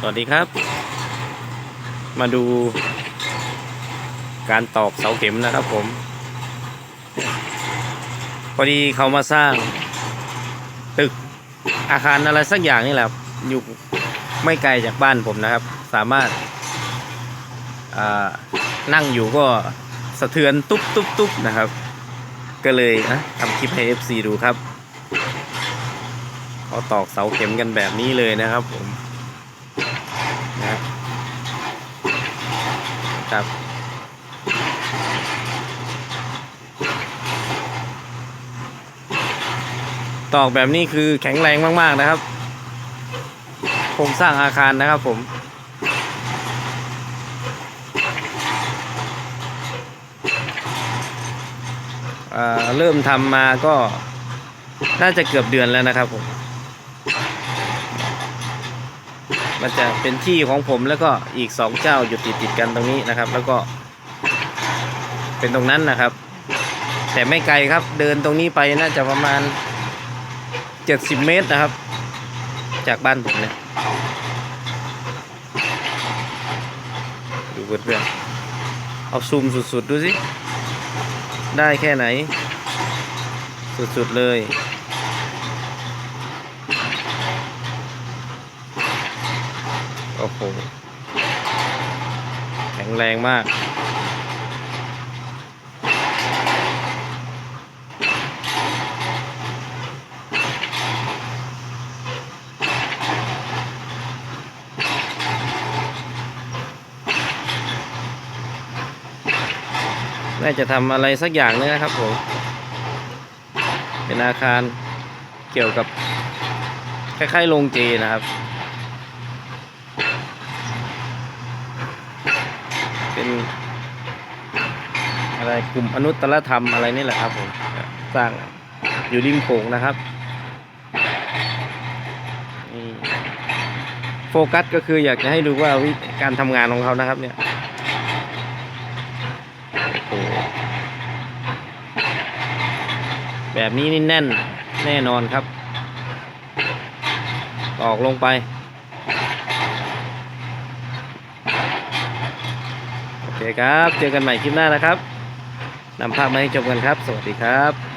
สวัสดีครับ มาดู การตอกเสาเข็มนะครับผม พอดีเขามาสร้าง ตึกอาคารอะไรสักอย่างนี่แหละอยู่ไม่ไกลจากบ้านผมนะครับ สามารถานั่งอยู่ก็สะเทือนตุ๊บตุ๊บตุ๊บนะครับ ก็เลยนะทำคลิปให้ FC ดูครับเขาตอกเสาเข็มกันแบบนี้เลยนะครับผม นะครับตอกแบบนี้คือแข็งแรงมาก ๆ นะครับโครงสร้างอาคารนะครับผม เริ่มทำมาก็น่าจะเกือบเดือนแล้วนะครับผม มันจะเป็นที่ของผมแล้วก็อีกสองเจ้าอยู่ติดติดกันตรงนี้นะครับ แล้วก็เป็นตรงนั้นนะครับ แต่ไม่ไกลครับ เดินตรงนี้ไปน่าจะประมาณเจ็ดสิบเมตรนะครับ จากบ้านผมเนี่ยดูเพื่อนๆเอาซูมสุดๆดูสิ ได้แค่ไหน สุดๆเลย อ้โหแข็งแรงมาก น่าจะทำอะไรสักอย่างนึงนะครับผม เป็นอาคารเกี่ยวกับคล้ายๆโรงเจนะครับ เป็นอะไรกลุ่มอนุตตรธรรมอะไรนี่แหละครับผมสร้างอยู่ริมโขงนะครับโฟกัสก็คืออยากจะให้ดูว่าวิการทำงานของเขานะครับ เนี่ยแบบนี้นี่แน่นแน่นอนครับ ออกลงไป โอ เคครับ เจอกันใหม่คลิปหน้านะครับนำภาพมาให้ชมกันครับ สวัสดีครับ